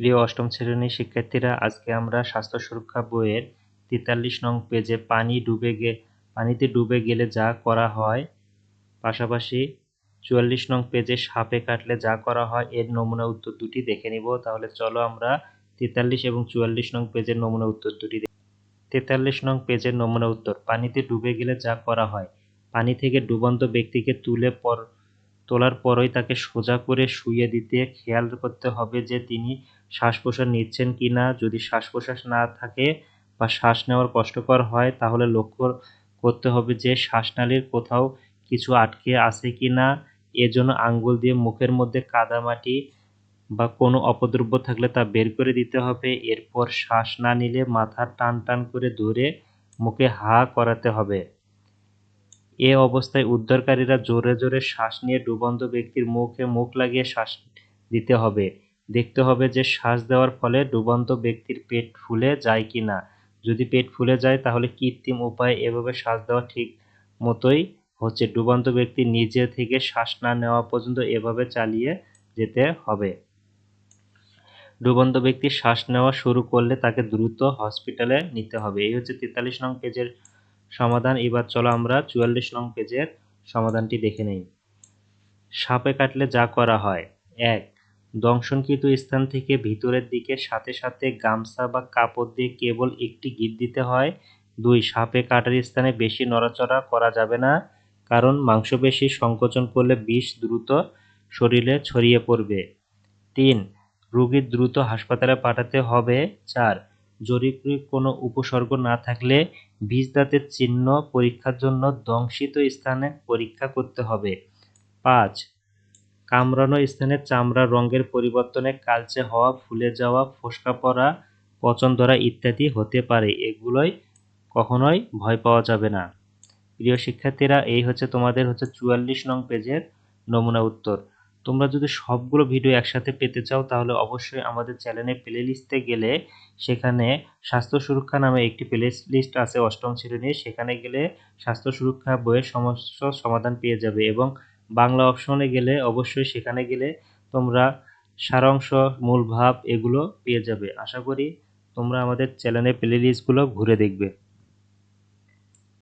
প্রিয় অষ্টম শ্রেণির শিক্ষার্থীরা, আজকে আমরা স্বাস্থ্য সুরক্ষা বইয়ের তেতাল্লিশ নং পেজে পানি ডুবে গে, পানিতে ডুবে গেলে যা করা হয়, পাশাপাশি চুয়াল্লিশ নং পেজে সাপে কাটলে যা করা হয়, এর নমুনা উত্তর দুটি দেখে নিব তাহলে চলো আমরা তেতাল্লিশ এবং চুয়াল্লিশ নং পেজের নমুনা উত্তর দুটি দেখি। তেতাল্লিশ নং পেজের নমুনা উত্তর, পানিতে ডুবে গেলে যা করা হয়, পানি থেকে ডুবন্ত ব্যক্তিকে তুলে পর তোলার পরই তাকে সোজা করে শুইয়ে দিতে খেয়াল করতে হবে যে তিনি শ্বাস প্রশ্বাস নিচ্ছেন কি না। যদি শ্বাস প্রশ্বাস না থাকে বা শ্বাস নেওয়ার কষ্টকর হয়, তাহলে লক্ষ্য করতে হবে যে শ্বাসনালীর কোথাও কিছু আটকে আছে কি না। এজন্য আঙ্গুল দিয়ে মুখের মধ্যে কাদামাটি বা কোনো অপদ্রব্য থাকলে তা বের করে দিতে হবে। এরপর শ্বাস না নিলে মাথা টান টান করে ধরে মুখে হা করাতে হবে। এ অবস্থায় উদ্ধারকারীরা জোরে জোরে শ্বাস নিয়ে ডুবন্ত ব্যক্তির মুখে মুখ লাগিয়ে শ্বাস দিতে হবে। দেখতে হবে যে শ্বাস দেওয়ার ফলে ডুবন্ত ব্যক্তির পেট ফুলে যায় কি না যদি পেট ফুলে যায়, তাহলে কৃত্রিম উপায়ে এভাবে শ্বাস দেওয়া ঠিক মতোই হচ্ছে। ডুবন্ত ব্যক্তি নিজে থেকে শ্বাস না নেওয়া পর্যন্ত এভাবে চালিয়ে যেতে হবে। ডুবন্ত ব্যক্তি শ্বাস নেওয়া শুরু করলে তাকে দ্রুত হসপিটালে নিতে হবে। এই হচ্ছে তেতাল্লিশ নং পেজের সমাধান, এবার চলো আমরা চুয়াল্লিশ নং পেজের সমাধানটি দেখে নেই। সাপে কাটলে যা করা হয়, এক, দংশনকৃত স্থান থেকে ভিতরের দিকে সাথে সাথে গামছা বা কাপড় দিয়ে কেবল একটি গিট দিতে হয়। দুই, সাপে কাটার স্থানে বেশি নড়াচড়া করা যাবে না, কারণ মাংসপেশি সংকোচন করলে বিষ দ্রুত শরীরে ছড়িয়ে পড়বে। তিন, রোগী দ্রুত হাসপাতালে পাঠাতে হবে। চার জরুরি কোনো উপসর্গ না থাকলে বীজ দাঁতের চিহ্ন পরীক্ষার জন্য দংশিত স্থানে পরীক্ষা করতে হবে। পাঁচ কামড়ানো স্থানে চামড়ার রঙের পরিবর্তনে কালচে হওয়া, ফুলে যাওয়া, ফোসকা পড়া পচন ধরা ইত্যাদি হতে পারে। এগুলোই কখনোই ভয় পাওয়া যাবে না। প্রিয় শিক্ষার্থীরা, এই হচ্ছে তোমাদের হচ্ছে চুয়াল্লিশ নং পেজের নমুনা উত্তর। তোমরা যদি সবগুলো ভিডিও একসাথে পেতে চাও, তাহলে অবশ্যই আমাদের চ্যানেলে প্লে লিস্টে গেলে সেখানে স্বাস্থ্য সুরক্ষা নামে একটি প্লে লিস্ট আছে অষ্টম শ্রেণির। সেখানে গেলে স্বাস্থ্য সুরক্ষা বইয়ের সমস্যা সমাধান পেয়ে যাবে এবং বাংলা অপশনে গেলে অবশ্যই সেখানে গেলে তোমরা সারাংশ, মূল ভাব এগুলো পেয়ে যাবে। আশা করি তোমরা আমাদের চ্যানেলে প্লে লিস্টগুলো ঘুরে দেখবে।